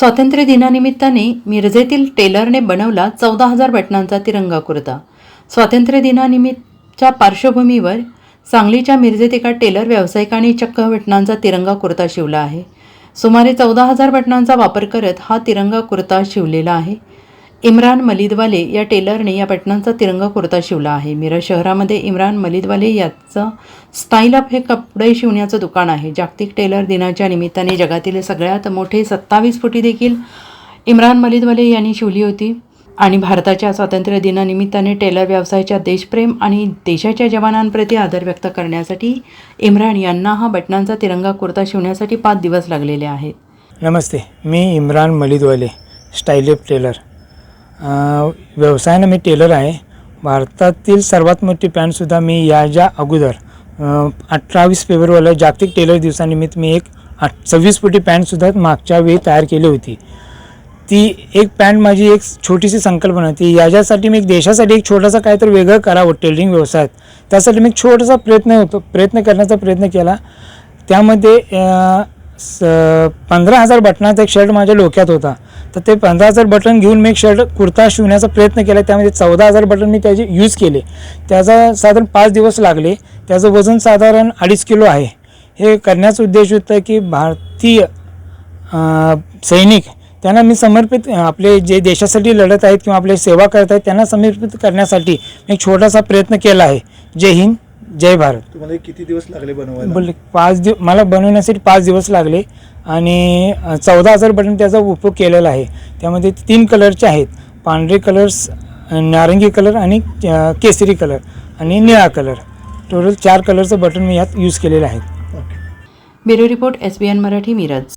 स्वातंत्र्य दिनानिमित्ताने मिरजेतील टेलरने बनवला चौदा हजार बटनांचा तिरंगा कुर्ता. स्वातंत्र्य दिनानिमित्तच्या पार्श्वभूमीवर सांगलीच्या मिरजेत एका टेलर व्यावसायिकाने चक्क बटनांचा तिरंगा कुर्ता शिवला आहे. सुमारे चौदा हजार बटनांचा वापर करत हा तिरंगा कुर्ता शिवलेला आहे. इम्रान मलिदवाले या टेलरने या बटनांचा तिरंगा कुर्ता शिवला आहे. मिरज शहरामध्ये इम्रान मलिदवाले याचं स्टाईल अप हे कपडे शिवण्याचं दुकान आहे. जागतिक टेलर दिनाच्या निमित्ताने जगातील सगळ्यात मोठे सत्तावीस फुटी देखील इम्रान मलिदवाले यांनी शिवली होती. आणि भारताच्या स्वातंत्र्य दिनानिमित्ताने टेलर व्यवसायाच्या देशप्रेम आणि देशाच्या जवानांप्रती आदर व्यक्त करण्यासाठी इम्रान यांना हा बटनांचा तिरंगा कुर्ता शिवण्यासाठी पाच दिवस लागलेले आहेत. नमस्ते मी इम्रान मलिदवाले स्टाईलिप टेलर. व्यवसायानं मी टेलर आहे. भारतातील सर्वात मोठी पॅन्टसुद्धा मी याच्या अगोदर अठ्ठावीस फेब्रुवारीला जागतिक टेलर दिवसानिमित्त मी एक आठ सव्वीस फुटी पॅन्टसुद्धा मागच्या वेळी तयार केली होती. ती एक पॅन्ट माझी एक छोटीशी संकल्पना होती. याच्यासाठी मी एक देशासाठी एक छोटासा काहीतरी वेगळं करावं टेलरिंग व्यवसायात. त्यासाठी मी एक छोटासा प्रयत्न होतो प्रयत्न करण्याचा प्रयत्न केला. त्यामध्ये स पंधरा हजार बटनाचा एक शर्ट माझ्या डोक्यात होता. तर ते पंधरा हजार बटन घेऊन मी एक शर्ट कुर्ता शिवण्याचा प्रयत्न केला. त्यामध्ये चौदा हजार बटन मी त्याचे यूज केले. त्याचा साधारण पाच दिवस लागले. त्याचं वजन साधारण अडीच किलो आहे. हे करण्याचा उद्देश होता की भारतीय सैनिक त्यांना मी समर्पित आपले जे देशासाठी लढत आहेत किंवा आपले सेवा करत आहेत त्यांना समर्पित करण्यासाठी मी एक छोटासा प्रयत्न केला आहे. जय हिंद. जय भारत. तुम्हाला किती दिवस लागले बनवायला? बोल पाच दिव मला बनवण्यासाठी पाच दिवस लागले आणि चौदा हजार बटन त्याचा उपयोग केलेला आहे. त्यामध्ये तीन कलरचे आहेत. पांढरे कलर्स नारंगी कलर आणि अ, केसरी कलर आणि निळा कलर. टोटल चार कलरचं बटन मी यात यूज केलेलं आहे. Okay. Bureau report S B N Marathi Miraj.